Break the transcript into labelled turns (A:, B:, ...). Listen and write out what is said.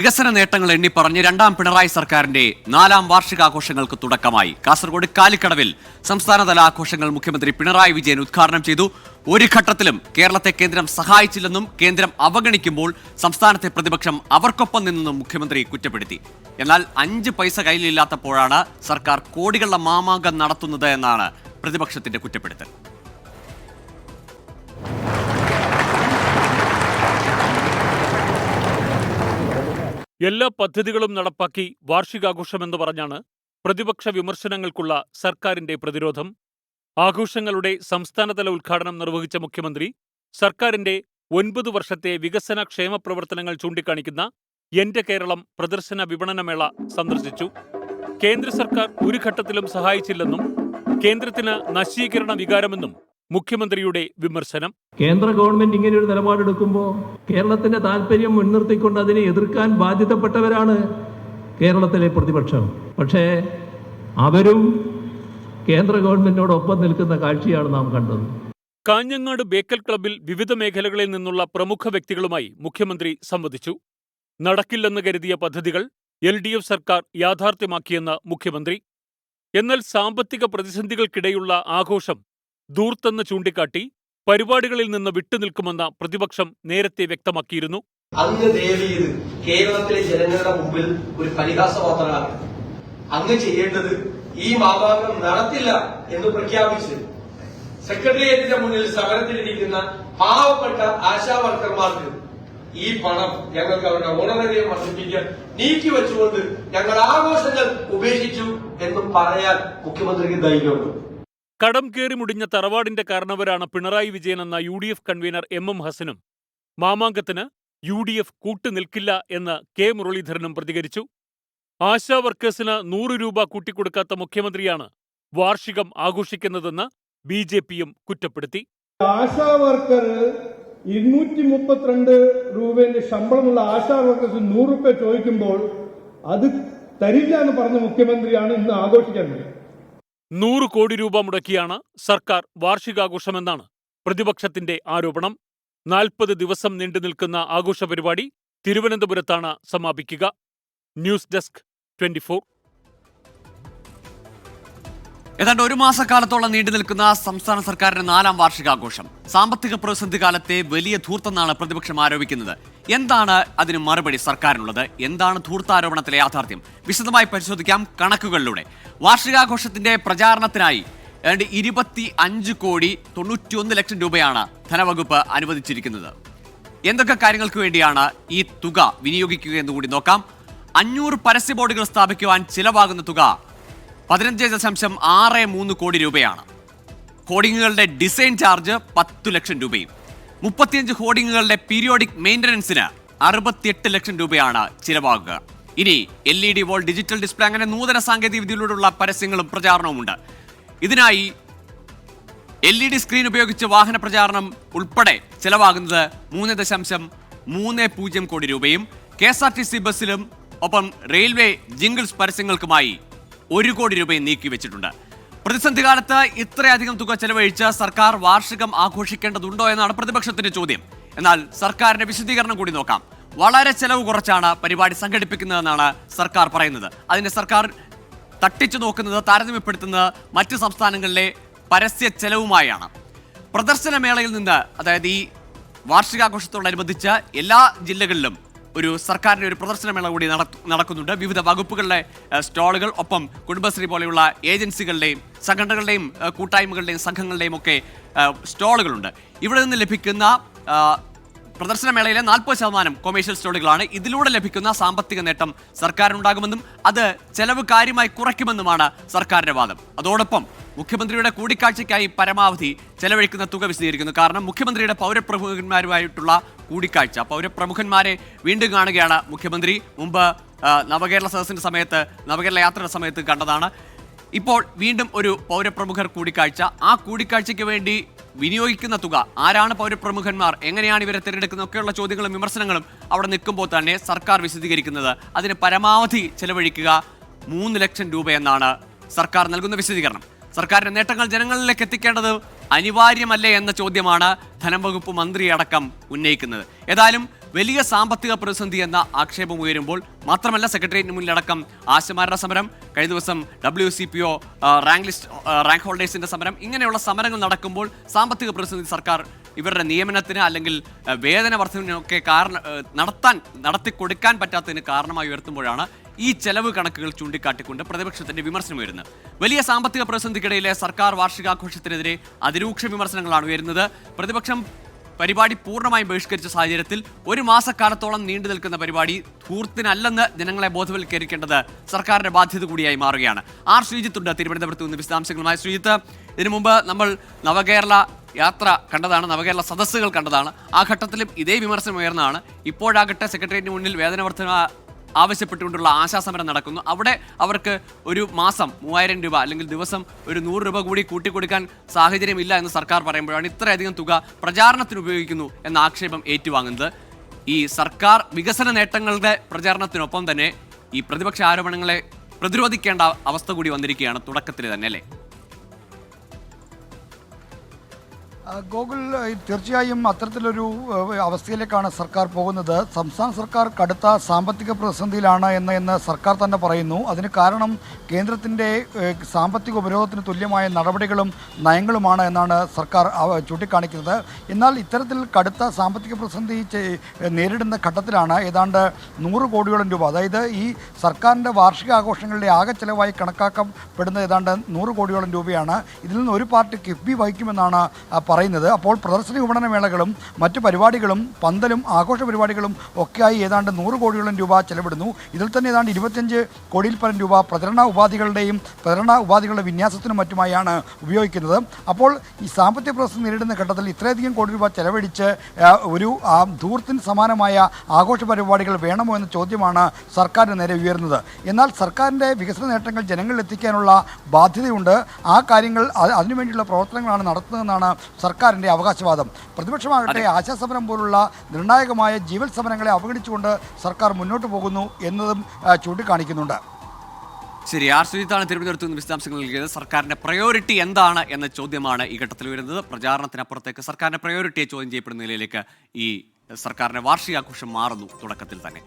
A: വികസന നേട്ടങ്ങൾ എണ്ണി പറഞ്ഞ് രണ്ടാം പിണറായി സർക്കാരിന്റെ നാലാം വാർഷികാഘോഷങ്ങൾക്ക് തുടക്കമായി. കാസർഗോഡ് കാലിക്കടവിൽ സംസ്ഥാനതല ആഘോഷങ്ങൾ മുഖ്യമന്ത്രി പിണറായി വിജയൻ ഉദ്ഘാടനം ചെയ്തു. ഒരു ഘട്ടത്തിലും കേരളത്തെ കേന്ദ്രം സഹായിച്ചില്ലെന്നും കേന്ദ്രം അവഗണിക്കുമ്പോൾ സംസ്ഥാനത്തെ പ്രതിപക്ഷം അവർക്കൊപ്പം നിന്നെന്നും മുഖ്യമന്ത്രി കുറ്റപ്പെടുത്തി. എന്നാൽ അഞ്ച് പൈസ കയ്യിലില്ലാത്തപ്പോഴാണ് സർക്കാർ കോടികളുടെ മാമാങ്കം നടത്തുന്നത് എന്നാണ് പ്രതിപക്ഷത്തിന്റെ കുറ്റപ്പെടുത്തൽ.
B: എല്ലാ പദ്ധതികളും നടപ്പാക്കി വാർഷികാഘോഷമെന്ന് പറഞ്ഞാണ് പ്രതിപക്ഷ വിമർശനങ്ങൾക്കുള്ള സർക്കാരിന്റെ പ്രതിരോധം. ആഘോഷങ്ങളുടെ സംസ്ഥാനതല ഉദ്ഘാടനം നിർവഹിച്ച മുഖ്യമന്ത്രി സർക്കാരിന്റെ ഒൻപത് വർഷത്തെ വികസന ക്ഷേമ പ്രവർത്തനങ്ങൾ ചൂണ്ടിക്കാണിക്കുന്ന എന്റെ കേരളം പ്രദർശന വിപണനമേള സന്ദർശിച്ചു. കേന്ദ്ര സർക്കാർ ഒരു ഘട്ടത്തിലും സഹായിച്ചില്ലെന്നും കേന്ദ്രത്തിന് നശീകരണ വികാരമെന്നും മുഖ്യമന്ത്രിയുടെ വിമർശനം.
C: കേന്ദ്ര ഗവൺമെന്റ് ഇങ്ങനെ ഒരു നിലപാടെടുക്കുമ്പോൾ കേരളത്തിന്റെ താല്പര്യം മുൻനിർത്തിക്കൊണ്ട് അതിനെ എതിർക്കാൻ ബാധ്യതപ്പെട്ടവരാണ് കേരളത്തിലെ പ്രതിപക്ഷം. പക്ഷേ അവരും കേന്ദ്ര ഗവൺമെന്റിനോടൊപ്പം നിൽക്കുന്ന കാഴ്ചയാണ് നാം കണ്ടത്.
B: കാഞ്ഞങ്ങാട് ബേക്കൽ ക്ലബിൽ വിവിധ മേഖലകളിൽ നിന്നുള്ള പ്രമുഖ വ്യക്തികളുമായി മുഖ്യമന്ത്രി സംവദിച്ചു. നടക്കില്ലെന്ന് കരുതിയ പദ്ധതികൾ എൽ ഡി എഫ് സർക്കാർ യാഥാർത്ഥ്യമാക്കിയെന്ന് മുഖ്യമന്ത്രി. എന്നാൽ സാമ്പത്തിക പ്രതിസന്ധികൾക്കിടെയുള്ള ആഘോഷം ദൂർത്തെന്ന് ചൂണ്ടിക്കാട്ടി പരിപാടികളിൽ നിന്ന് വിട്ടുനിൽക്കുമെന്ന പ്രതിപക്ഷം നേരത്തെ വ്യക്തമാക്കിയിരുന്നു.
D: അങ്ങ് നേടിയത് കേരളത്തിലെ ജനങ്ങളുടെ മുമ്പിൽ ഒരു പരിഹാസപാത്രമാണ് അങ്ങ് ചെയ്യേണ്ടത് ഈ മാപാകം നടത്തില്ല എന്ന് പ്രഖ്യാപിച്ച് സെക്രട്ടേറിയറ്റിന്റെ മുന്നിൽ സമരത്തിലിരിക്കുന്ന പാവപ്പെട്ട ആശാവർക്കർമാർക്ക് ഈ പണം ഞങ്ങൾക്ക് അവരുടെ ഓണറേറിയം വർദ്ധിപ്പിക്കാൻ നീക്കിവെച്ചുകൊണ്ട് ഞങ്ങൾ ആഘോഷങ്ങൾ ഉപേക്ഷിച്ചു എന്നും പറയാൻ മുഖ്യമന്ത്രിക്ക് ധൈര്യമുണ്ട്.
B: കടം കയറി മുടിഞ്ഞ തറവാടിന്റെ കാരണവരാണ് പിണറായി വിജയൻ എന്ന U D F convener M M ഹസനും. മാമാങ്കത്തിന് യു ഡി എഫ് കൂട്ടുനിൽക്കില്ല എന്ന് കെ മുരളീധരനും പ്രതികരിച്ചു. ആശാ വർക്കേഴ്സിന് നൂറ് രൂപ കൂട്ടിക്കൊടുക്കാത്ത മുഖ്യമന്ത്രിയാണ് വാർഷികം ആഘോഷിക്കുന്നതെന്ന് ബി ജെ പിയും കുറ്റപ്പെടുത്തി.
E: ആശാ വർക്കർ ഇരുന്നൂറ്റി മുപ്പത്തിരണ്ട് ശമ്പളമുള്ള ആശാ വർക്കേഴ്സ് നൂറ് രൂപ ചോദിക്കുമ്പോൾ അത് തരില്ല എന്ന് പറഞ്ഞ മുഖ്യമന്ത്രിയാണ് ഇന്ന് ആഘോഷിക്കുന്നത്
B: നൂറ് കോടി രൂപ മുടക്കിയാണ് സർക്കാർ വാർഷികാഘോഷമെന്നാണ് പ്രതിപക്ഷത്തിന്റെ ആരോപണം. നാൽപ്പത് ദിവസം നീണ്ടു നിൽക്കുന്ന ആഘോഷ പരിപാടി തിരുവനന്തപുരത്താണ് സമാപിക്കുക. ന്യൂസ് ഡെസ്ക് ട്വന്റിഫോർ
A: ഏതാണ്ട് ഒരു മാസക്കാലത്തോളം നീണ്ടു നിൽക്കുന്ന സംസ്ഥാന സർക്കാരിന്റെ നാലാം വാർഷികാഘോഷം. സാമ്പത്തിക പ്രതിസന്ധി കാലത്തെ വലിയ ധൂർത്തെന്നാണ് പ്രതിപക്ഷം ആരോപിക്കുന്നത്. എന്താണ് അതിന് മറുപടി സർക്കാരിനുള്ളത്? എന്താണ് ധൂർത്താരോപണത്തിലെ യാഥാർത്ഥ്യം? വിശദമായി പരിശോധിക്കാം കണക്കുകളിലൂടെ. വാർഷികാഘോഷത്തിന്റെ പ്രചാരണത്തിനായി ഏതാണ്ട് ഇരുപത്തി അഞ്ച് കോടി തൊണ്ണൂറ്റിയൊന്ന് ലക്ഷം രൂപയാണ് ധനവകുപ്പ് അനുവദിച്ചിരിക്കുന്നത്. എന്തൊക്കെ കാര്യങ്ങൾക്ക് വേണ്ടിയാണ് ഈ തുക വിനിയോഗിക്കുക എന്ന് കൂടി നോക്കാം. അഞ്ഞൂറ് പരസ്യ ബോർഡുകൾ സ്ഥാപിക്കുവാൻ ചിലവാകുന്ന തുക പതിനഞ്ച് ദശാംശം ആറ് മൂന്ന് കോടി രൂപയാണ്. ഹോർഡിങ്ങുകളുടെ ഡിസൈൻ ചാർജ് പത്തു ലക്ഷം രൂപയും. മുപ്പത്തിയഞ്ച് ഹോർഡിങ്ങുകളുടെ പീരിയോഡിക് മെയിന്റനൻസിന് അറുപത്തിയെട്ട് ലക്ഷം രൂപയാണ് ചിലവാകുക. ഇനി L E D wall digital display അങ്ങനെ നൂതന സാങ്കേതിക വിദ്യയിലൂടെയുള്ള പരസ്യങ്ങളും പ്രചാരണവുമുണ്ട്. ഇതിനായി എൽ ഇ ഡി സ്ക്രീൻ ഉപയോഗിച്ച് വാഹന പ്രചാരണം ഉൾപ്പെടെ ചെലവാകുന്നത് മൂന്ന് ദശാംശം മൂന്ന് പൂജ്യം കോടി രൂപയും K S R T C ബസ്സിലും ഒപ്പം റെയിൽവേ ജിംഗിൾസ് പരസ്യങ്ങൾക്കുമായി ഒരു കോടി രൂപയും നീക്കി വെച്ചിട്ടുണ്ട്. പ്രതിസന്ധി കാലത്ത് ഇത്രയധികം തുക ചെലവഴിച്ച് സർക്കാർ വാർഷികം ആഘോഷിക്കേണ്ടതുണ്ടോ എന്നാണ് പ്രതിപക്ഷത്തിന്റെ ചോദ്യം. എന്നാൽ സർക്കാരിന്റെ വിശദീകരണം കൂടി നോക്കാം. വളരെ ചെലവ് കുറച്ചാണ് പരിപാടി സംഘടിപ്പിക്കുന്നതെന്നാണ് സർക്കാർ പറയുന്നത്. അതിന് സർക്കാർ തട്ടിച്ചു നോക്കുന്നത് താരതമ്യപ്പെടുത്തുന്നത് മറ്റ് സംസ്ഥാനങ്ങളിലെ പരസ്യ ചെലവുമായാണ്. പ്രദർശനമേളയിൽ നിന്ന് അതായത് ഈ വാർഷികാഘോഷത്തോടനുബന്ധിച്ച് എല്ലാ ജില്ലകളിലും ഒരു സർക്കാരിന്റെ ഒരു പ്രദർശനമേള കൂടി നട- നടക്കുന്നുണ്ട്. വിവിധ വകുപ്പുകളുടെ സ്റ്റാളുകൾ ഒപ്പം കുടുംബശ്രീ പോലെയുള്ള ഏജൻസികളുടെയും സംഘടനകളുടെയും കൂട്ടായ്മകളുടെയും സംഘങ്ങളുടെയും ഒക്കെ സ്റ്റാളുകളുണ്ട്. ഇവിടെ നിന്ന് ലഭിക്കുന്ന പ്രദർശനമേളയിലെ നാൽപ്പത് ശതമാനം കൊമേഴ്ഷ്യൽ സ്റ്റോളുകളാണ് ഇതിലൂടെ ലഭിക്കുന്ന സാമ്പത്തിക നേട്ടം സർക്കാരിനുണ്ടാകുമെന്നും അത് ചെലവ് കാര്യമായി കുറയ്ക്കുമെന്നുമാണ് സർക്കാരിന്റെ വാദം. അതോടൊപ്പം മുഖ്യമന്ത്രിയുടെ കൂടിക്കാഴ്ചയ്ക്കായി പരമാവധി ചെലവഴിക്കുന്ന തുക വിശദീകരിക്കുന്നു. കാരണം മുഖ്യമന്ത്രിയുടെ പൗരപ്രമുഖന്മാരുമായിട്ടുള്ള കൂടിക്കാഴ്ച പൗരപ്രമുഖന്മാരെ വീണ്ടും കാണുകയാണ് മുഖ്യമന്ത്രി. മുമ്പ് നവകേരള സദസ്സിന്റെ സമയത്ത് നവകേരള യാത്രയുടെ സമയത്ത് കണ്ടതാണ്. ഇപ്പോൾ വീണ്ടും ഒരു പൗരപ്രമുഖർ കൂടിക്കാഴ്ച. ആ കൂടിക്കാഴ്ചയ്ക്ക് വേണ്ടി വിനിയോഗിക്കുന്ന തുക. ആരാണ് പൗരപ്രമുഖന്മാർ? എങ്ങനെയാണ് ഇവരെ തിരഞ്ഞെടുക്കുന്നത്? ഒക്കെയുള്ള ചോദ്യങ്ങളും വിമർശനങ്ങളും അവിടെ നിൽക്കുമ്പോൾ തന്നെ സർക്കാർ വിശദീകരിക്കുന്നത്. അതിന് പരമാവധി ചെലവഴിക്കുക. മൂന്ന് ലക്ഷം രൂപയെന്നാണ് സർക്കാർ നൽകുന്ന വിശദീകരണം. സർക്കാരിന്റെ നേട്ടങ്ങൾ ജനങ്ങളിലേക്ക് എത്തിക്കേണ്ടത് അനിവാര്യമല്ലേ എന്ന ചോദ്യമാണ് ധനം വകുപ്പ് മന്ത്രി അടക്കം ഉന്നയിക്കുന്നത്. ഏതായാലും വലിയ സാമ്പത്തിക പ്രതിസന്ധി എന്ന ആക്ഷേപം ഉയരുമ്പോൾ മാത്രമല്ല സെക്രട്ടേറിയറ്റിന് മുന്നിലടക്കം ആശമാരുടെ സമരം കഴിഞ്ഞ ദിവസം W C P O rank list rank ഹോൾഡേഴ്സിന്റെ സമരം ഇങ്ങനെയുള്ള സമരങ്ങൾ നടക്കുമ്പോൾ സാമ്പത്തിക പ്രതിസന്ധി സർക്കാർ ഇവരുടെ നിയമനത്തിന് അല്ലെങ്കിൽ വേതന വർധനൊക്കെ കാരണം നടത്താൻ നടത്തി കൊടുക്കാൻ പറ്റാത്തതിന് കാരണമായി ഉയർത്തുമ്പോഴാണ് ഈ ചെലവ് കണക്കുകൾ ചൂണ്ടിക്കാട്ടിക്കൊണ്ട് പ്രതിപക്ഷത്തിന്റെ വിമർശനം ഉയരുന്നത് വലിയ സാമ്പത്തിക പ്രതിസന്ധിക്കിടയിലെ സർക്കാർ വാർഷികാഘോഷത്തിനെതിരെ അതിരൂക്ഷ വിമർശനങ്ങളാണ് ഉയരുന്നത്. പ്രതിപക്ഷം പരിപാടി പൂർണമായും ബഹിഷ്കരിച്ച സാഹചര്യത്തിൽ ഒരു മാസക്കാലത്തോളം നീണ്ടു നിൽക്കുന്ന പരിപാടി ധൂർത്തിനല്ലെന്ന് ജനങ്ങളെ ബോധവൽക്കരിക്കേണ്ടത് സർക്കാരിന്റെ ബാധ്യത കൂടിയായി മാറുകയാണ്. ആർ ശ്രീജിത്തുണ്ട് തിരുവനന്തപുരത്ത് നിന്ന് വിശദാംശങ്ങളുമായി. ശ്രീജിത്ത് ഇതിനു മുമ്പ് നമ്മൾ നവകേരള യാത്ര കണ്ടതാണ് നവകേരള സദസ്സുകൾ കണ്ടതാണ്. ആ ഘട്ടത്തിലും ഇതേ വിമർശനം ഉയർന്നതാണ്. ഇപ്പോഴാകട്ടെ സെക്രട്ടേറിയറ്റിന് മുന്നിൽ വേതന വർധന ആവശ്യപ്പെട്ടുകൊണ്ടുള്ള ആശാസമരം നടക്കുന്നു. അവിടെ അവർക്ക് ഒരു മാസം മൂവായിരം രൂപ അല്ലെങ്കിൽ ദിവസം ഒരു നൂറ് രൂപ കൂടി കൂട്ടിക്കൊടുക്കാൻ സാഹചര്യമില്ല എന്ന് സർക്കാർ പറയുമ്പോഴാണ് ഇത്രയധികം തുക പ്രചാരണത്തിന് ഉപയോഗിക്കുന്നു എന്ന ആക്ഷേപം ഏറ്റുവാങ്ങുന്നത്. ഈ സർക്കാർ വികസന നേട്ടങ്ങളുടെ പ്രചാരണത്തിനൊപ്പം തന്നെ ഈ പ്രതിപക്ഷ ആരോപണങ്ങളെ പ്രതിരോധിക്കേണ്ട അവസ്ഥ കൂടി വന്നിരിക്കുകയാണ് തുടക്കത്തിൽ തന്നെ അല്ലേ?
F: ഗോകുൽ തീർച്ചയായും അത്തരത്തിലൊരു അവസ്ഥയിലേക്കാണ് സർക്കാർ പോകുന്നത്. സംസ്ഥാന സർക്കാർ കടുത്ത സാമ്പത്തിക പ്രതിസന്ധിയിലാണ് എന്ന് എന്ന് സർക്കാർ തന്നെ പറയുന്നു. അതിന് കാരണം കേന്ദ്രത്തിന്റെ സാമ്പത്തിക ഉപരോധത്തിന് തുല്യമായ നടപടികളും നയങ്ങളുമാണ് എന്നാണ് സർക്കാർ ചൂണ്ടിക്കാണിക്കുന്നത്. എന്നാൽ ഇത്തരത്തിൽ കടുത്ത സാമ്പത്തിക പ്രതിസന്ധി നേരിടുന്ന ഘട്ടത്തിലാണ് ഏതാണ്ട് നൂറ് കോടിയോളം രൂപ. അതായത് ഈ സർക്കാരിന്റെ വാർഷിക ആഘോഷങ്ങളുടെ ആകെ ചെലവായി കണക്കാക്കപ്പെടുന്ന ഏതാണ്ട് നൂറ് കോടിയോളം രൂപയാണ്. ഇതിൽ നിന്ന് ഒരു പാർട്ടി കിഫ്ബി വഹിക്കുമെന്നാണ് ആ, പറയുന്നത് അപ്പോൾ പ്രദർശന വിപണന മേളകളും മറ്റു പരിപാടികളും പന്തലും ആഘോഷ പരിപാടികളും ഒക്കെയായി ഏതാണ്ട് നൂറ് കോടിയോളം രൂപ ചെലവിടുന്നു. ഇതിൽ തന്നെ ഏതാണ്ട് ഇരുപത്തിയഞ്ച് കോടിയിൽ പരം രൂപ പ്രചരണ ഉപാധികളുടെയും പ്രചരണ ഉപാധികളുടെ വിന്യാസത്തിനും മറ്റുമായാണ് ഉപയോഗിക്കുന്നത്. അപ്പോൾ ഈ സാമ്പത്തിക പ്രതിസന്ധി നേരിടുന്ന ഘട്ടത്തിൽ ഇത്രയധികം കോടി രൂപ ചെലവഴിച്ച് ഒരു ധൂർത്തിന് സമാനമായ ആഘോഷ പരിപാടികൾ വേണമോ എന്ന ചോദ്യമാണ് സർക്കാരിന് നേരെ ഉയർന്നത് എന്നാൽ സർക്കാരിന്റെ വികസന നേട്ടങ്ങൾ ജനങ്ങളിൽ എത്തിക്കാനുള്ള ബാധ്യതയുണ്ട്. ആ കാര്യങ്ങൾ അത് അതിനുവേണ്ടിയുള്ള പ്രവർത്തനങ്ങളാണ് നടത്തുന്നതെന്നാണ് സർക്കാരിന്റെ അവകാശവാദം. പ്രതിപക്ഷമാകട്ടെ ആശാസമരം പോലുള്ള നിർണായകമായ ജീവൽ സമരങ്ങളെ അവഗണിച്ചുകൊണ്ട് സർക്കാർ മുന്നോട്ട് പോകുന്നു എന്നതും ചൂണ്ടിക്കാണിക്കുന്നുണ്ട്.
A: ശരി ആർ. സുജിത്താണ് തിരുവനന്തപുരത്ത് നിന്ന് വിശദാംശങ്ങൾ നൽകിയത്. സർക്കാരിന്റെ പ്രയോറിറ്റി എന്താണ് എന്ന ചോദ്യമാണ് ഈ ഘട്ടത്തിൽ വരുന്നത്. പ്രചാരണത്തിനപ്പുറത്തേക്ക് സർക്കാരിന്റെ പ്രയോറിറ്റിയെ ചോദ്യം ചെയ്യപ്പെടുന്ന നിലയിലേക്ക് ഈ സർക്കാരിന്റെ വാർഷികാഘോഷം മാറുന്നു തുടക്കത്തിൽ തന്നെ.